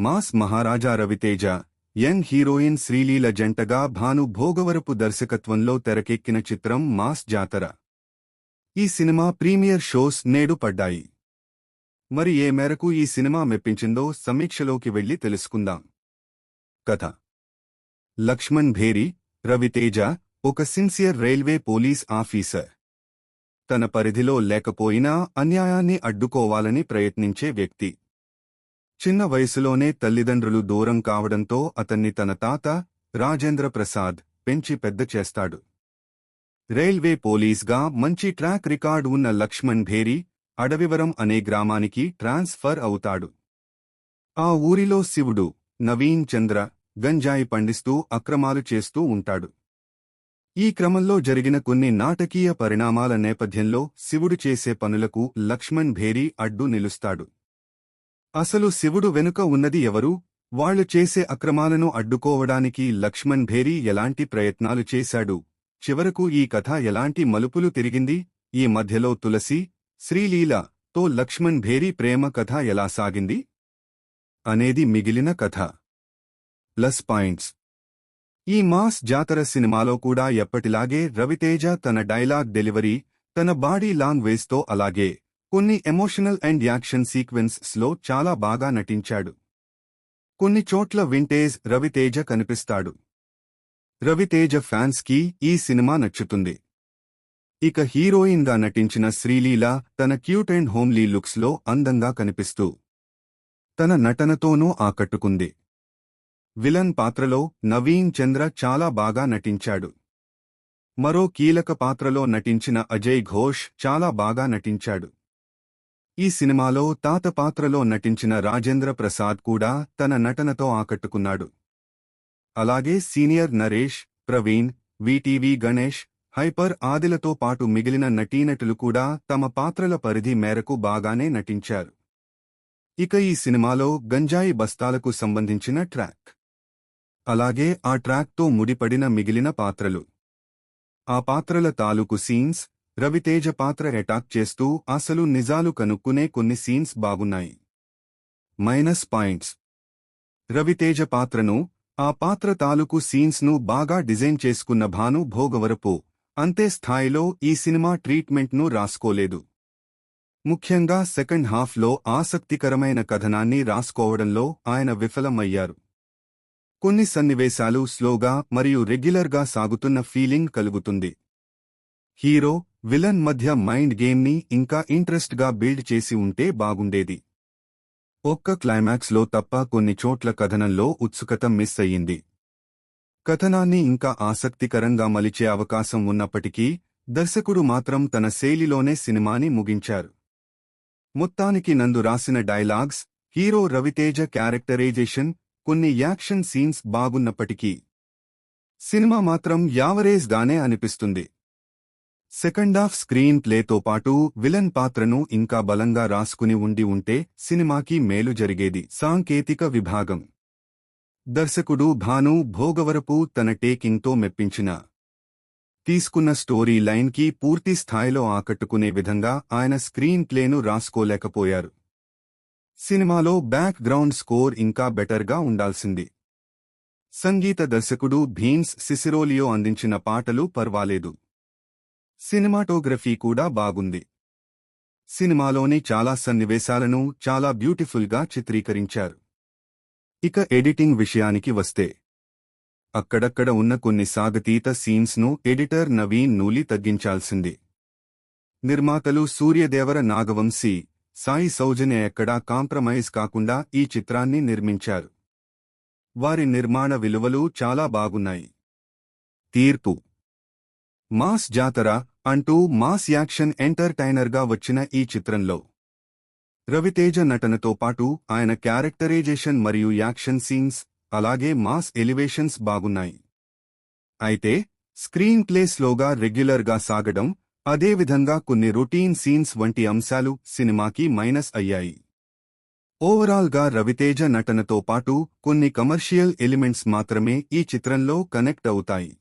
Mass Maharaja Ravi Teja young heroine Sreeleela జంటగా భాను భోగవరపు దర్శకత్వంలో తెరకెక్కిన చిత్రం మాస్ జాతర. ఈ సినిమా ప్రీమియర్ షోస్ నేడు పడ్డాయి. మరి ఏ మేరకు ఈ సినిమా మెప్పించిందో సమీక్షలోకి వెళ్ళి తెలుసుకుందాం. కథ. లక్ష్మణ్ భేరి రవితేజ ఒక సిన్సియర్ రైల్వే పోలీస్ ఆఫీసర్. తన పరిధిలో లేకపోయినా అన్యాయాన్ని అడ్డుకోవాలని ప్రయత్నించే వ్యక్తి. చిన్న వయసులోనే తల్లిదండ్రులు దూరం కావడంతో అతన్ని తన తాత రాజేంద్ర ప్రసాద్ పెంచి పెద్ద చేస్తాడు. రైల్వే పోలీస్గా మంచి ట్రాక్ రికార్డు ఉన్న లక్ష్మణ్ భేరి అడవివరం అనే గ్రామానికి ట్రాన్స్ఫర్ అవుతాడు. ఆ ఊరిలో శివుడు నవీన్ చంద్ర గంజాయి పండిస్తూ అక్రమాలు చేస్తూ ఉంటాడు. ఈ క్రమంలో జరిగిన కొన్ని నాటకీయ పరిణామాల నేపథ్యంలో శివుడు చేసే పనులకు లక్ష్మణ్ భేరి అడ్డు నిలుస్తాడు. అసలు శివుడు వెనుక ఉన్నది ఎవరు? వాళ్ళు చేసే అక్రమాలను అడ్డుకోవడానికి లక్ష్మణ్ భేరి ఎలాంటి ప్రయత్నాలు చేశాడు? చివరకు ఈ కథ ఎలాంటి మలుపులు తిరిగింది? ఈ మధ్యలో తులసి శ్రీలీల తో లక్ష్మణ్ భేరీ ప్రేమ కథ ఎలా సాగింది? అనేది మిగిలిన కథ. Plus points. ఈ మాస్ జాతర సినిమాలో కూడా ఎప్పటిలాగే రవితేజ తన డైలాగ్ డెలివరీ తన బాడీ లాంగ్వేజ్తో అలాగే కొన్ని ఎమోషనల్ అండ్ యాక్షన్ సీక్వెన్స్లో చాలా బాగా నటించాడు. కొన్ని చోట్ల వింటేజ్ రవితేజ కనిపిస్తాడు. రవితేజ ఫ్యాన్స్కి ఈ సినిమా నచ్చుతుంది. ఇక హీరోయిన్గా నటించిన శ్రీలీల తన క్యూట్ అండ్ హోమ్లీ లుక్స్లో అందంగా కనిపిస్తూ తన నటనతోనూ ఆకట్టుకుంది. విలన్ పాత్రలో నవీన్ చంద్ర చాలా బాగా నటించాడు. మరో కీలక పాత్రలో నటించిన అజయ్ ఘోష్ చాలా బాగా నటించాడు. ఈ సినిమాలో తాత పాత్రలో నటించిన రాజేంద్ర ప్రసాద్ కూడా తన నటనతో ఆకట్టుకున్నాడు. అలాగే senior Naresh Praveen VTV Ganesh hyper ఆదిలతో పాటు మిగిలిన నటీనటులు కూడా తమ పాత్రల పరిధి మేరకు బాగానే నటించారు. ఇక ఈ సినిమాలో గంజాయి బస్తాలకు సంబంధించిన ట్రాక్. అలాగే ఆ ట్రాక్తో ముడిపడిన మిగిలిన పాత్రలు. ఆ పాత్రల తాలూకు సీన్స్ రవితేజ పాత్ర అటాక్ చేస్తూ అసలు నిజాలు కనుక్కునే కొన్ని సీన్స్ బాగున్నాయి. Minus points. రవితేజ పాత్రను ఆ పాత్ర తాలూకు సీన్స్ను బాగా డిజైన్ చేసుకున్న భాను భోగవరపు అంతే స్థాయిలో ఈ సినిమా ట్రీట్మెంట్ను రాసుకోలేదు. ముఖ్యంగా సెకండ్ హాఫ్లో ఆసక్తికరమైన కథనాన్ని రాసుకోవడంలో ఆయన విఫలమయ్యారు. కొన్ని సన్నివేశాలు స్లోగా మరియు రెగ్యులర్గా సాగుతున్న ఫీలింగ్ కలుగుతుంది. హీరో విలన్ మధ్య మైండ్ గేమ్ని ఇంకా ఇంట్రెస్ట్గా బిల్డ్ చేసి ఉంటే బాగుండేది. ఒక్క క్లైమాక్స్లో తప్ప కొన్ని చోట్ల కథనంలో ఉత్సుకత మిస్ అయ్యింది. కథనాన్ని ఇంకా ఆసక్తికరంగా మలిచే అవకాశం ఉన్నప్పటికీ దర్శకుడు మాత్రం తన శైలిలోనే సినిమాని ముగించారు. మొత్తానికి నందు రాసిన డైలాగ్స్ హీరో రవితేజ క్యారెక్టరైజేషన్ కొన్ని యాక్షన్ సీన్స్ బాగున్నప్పటికీ. సినిమా మాత్రం యావరేజ్గానే అనిపిస్తుంది. సెకండ్ హాఫ్ స్క్రీన్ ప్లేతో పాటు విలన్ పాత్రను ఇంకా బలంగా రాసుకుని ఉండి ఉంటే సినిమాకి మేలు జరిగేది సాంకేతిక విభాగం. దర్శకుడు భాను భోగవరపు తన టేకింగ్తో మెప్పించిన తీసుకున్న స్టోరీ లైన్కి పూర్తి స్థాయిలో ఆకట్టుకునే విధంగా ఆయన స్క్రీన్ ప్లేను రాసుకోలేకపోయారు. సినిమాలో బ్యాక్ గ్రౌండ్ స్కోర్ ఇంకా బెటర్గా ఉండాల్సింది. సంగీత దర్శకుడు భీమ్స్ సిసిరోలియో అందించిన పాటలు పర్వాలేదు. సినిమాటోగ్రఫీ కూడా బాగుంది. సినిమాలోని చాలా సన్నివేశాలను చాలా బ్యూటిఫుల్గా చిత్రీకరించారు. ఇక ఎడిటింగ్ విషయానికి వస్తే అక్కడక్కడ ఉన్న కొన్ని సాగతీత సీన్స్ను ఎడిటర్ నవీన్ నూలి తగ్గించాల్సింది. నిర్మాతలు సూర్యదేవర నాగవంశీ సాయి సౌజన్య ఎక్కడా కాంప్రమైజ్ కాకుండా ఈ చిత్రాన్ని నిర్మించారు. వారి నిర్మాణ విలువలు చాలా బాగున్నాయి. తీర్పు. మాస్ జాతర అంటూ మాస్ యాక్షన్ ఎంటర్టైనర్గా వచ్చిన ఈ చిత్రంలో. రవితేజ నటనతో పాటు ఆయన క్యారెక్టరైజేషన్ మరియు యాక్షన్ సీన్స్ అలాగే మాస్ ఎలివేషన్స్ బాగున్నాయి. అయితే స్క్రీన్ ప్లే స్లోగా రెగ్యులర్గా సాగడం అదేవిధంగా కొన్ని రొటీన్ సీన్స్ వంటి అంశాలు సినిమాకి మైనస్ అయ్యాయి. ఓవరాల్గా రవితేజ నటనతో పాటు కొన్ని కమర్షియల్ ఎలిమెంట్స్ మాత్రమే ఈ చిత్రంలో కనెక్ట్ అవుతాయి.